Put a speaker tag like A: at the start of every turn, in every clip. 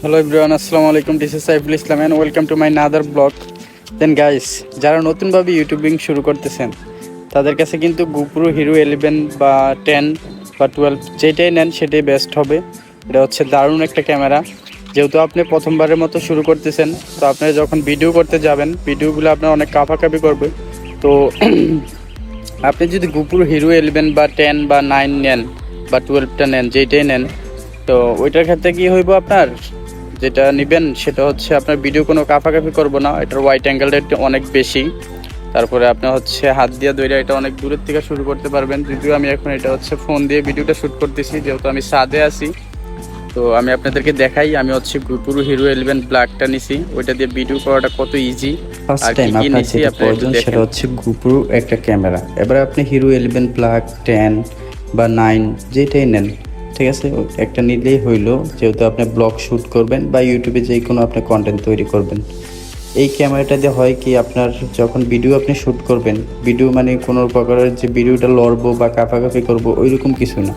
A: Hello everyone আসসালামু আলাইকুম this is Saiful Islam and welcome to my another blog then guys যারা নতুনভাবে YouTubing শুরু করতেছেন, তাদের কাছে কিন্তু গুপ্রো হিরো ইলেভেন বা টেন বা টুয়েলভ যেটাই নেন সেটাই বেস্ট হবে। এটা হচ্ছে দারুণ একটা ক্যামেরা যেহেতু আপনি প্রথমবারের মতো শুরু করতেছেন, তো আপনি যখন ভিডিও করতে যাবেন ভিডিওগুলো আপনার অনেক কাঁপাকাপি করবে। তো আপনি যদি গুপুর হিরো ইলেভেন বা টেন বা নাইন নেন বা টুয়েলভটা নেন, যেইটাই নেন, তো ওইটার ক্ষেত্রে কি হইব আপনার? যেটা নেবেন সেটা হচ্ছে আপনার ভিডিও কোনো কাফাকাফি করব না, এটার হোয়াইট অ্যাঙ্গেলটা অনেক বেশি। তারপরে আপনার হচ্ছে হাত দিয়ে দইরা এটা অনেক দূরের থেকে শুরু করতে পারবেন। যদিও আমি এখন এটা হচ্ছে ফোন দিয়ে ভিডিওটা শ্যুট করতেছি, যেহেতু আমি সাদে আছি। তো আমি আপনাদেরকে দেখাই, আমি হচ্ছে গুপুরু হিরো ইলেভেন ব্ল্যাকটা নিছি। ওইটা দিয়ে ভিডিও করাটা কত ইজি
B: ফার্স্ট টাইম আপনার যেটা প্রয়োজন সেটা হচ্ছে গুপ্রো একটা ক্যামেরা। এবার আপনি হিরো ইলেভেন প্লাগ টেন বা নাইন যেটাই নেন ঠিক আছে? একটা নিলেই হইল যেহেতু আপনি ব্লগ শ্যুট করবেন বা ইউটিউবে যে কোনো আপনি কন্টেন্ট তৈরি করবেন। এই ক্যামেরাটা দিয়ে হয় কি আপনার যখন ভিডিও আপনি শ্যুট করবেন ভিডিও মানে কোনো প্রকারের যে ভিডিওটা লড়বো বা কাঁপাকাঁপি করব ওই রকম কিছু না।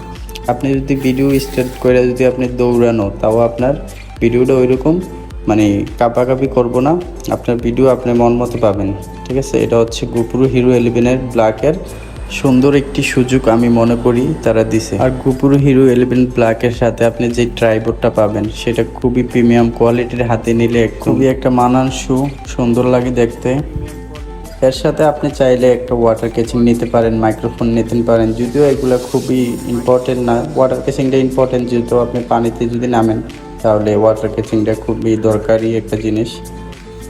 B: আপনি যদি ভিডিও স্টার্ট করে যদি আপনি দৌড়ানো তাও আপনার ভিডিওটা ওইরকম মানে কাঁপাকাঁপি করব না। আপনার ভিডিও আপনি মন মতো পাবেন। ঠিক আছে? এটা হচ্ছে গোপুরু হিরো ইলেভেনের ব্ল্যাকের সুন্দর একটি সুযোগ আমি মনে করি তারা দিছে। আর গুপুরু হিরো ইলেভেন ব্ল্যাকের সাথে আপনি যে ট্রাইবোর্ডটা পাবেন, সেটা খুবই প্রিমিয়াম কোয়ালিটির হাতে নিলে খুবই একটা মানানসু সুন্দর লাগে দেখতে। এর সাথে আপনি চাইলে একটা ওয়াটার কেচিং নিতে পারেন মাইক্রোফোন নিতে পারেন। যদিও এগুলো খুবই ইম্পর্টেন্ট না। ওয়াটার কেচিংটা ইম্পর্টেন্ট যেহেতু আপনি পানিতে যদি নামেন। তাহলে ওয়াটার কেচিংটা খুবই দরকারি একটা জিনিস।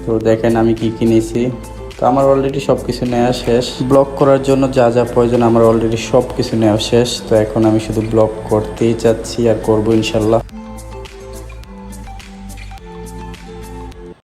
B: তো দেখেন আমি কি কিনেছি। তো আমার অলরেডি সব কিছু নেওয়া শেষ। ব্লক করার জন্য যা যা প্রয়োজন আমার অলরেডি সব কিছু নেওয়া শেষ। তো এখন আমি শুধু ব্লক করতেই চাচ্ছি আর করব ইনশাল্লাহ।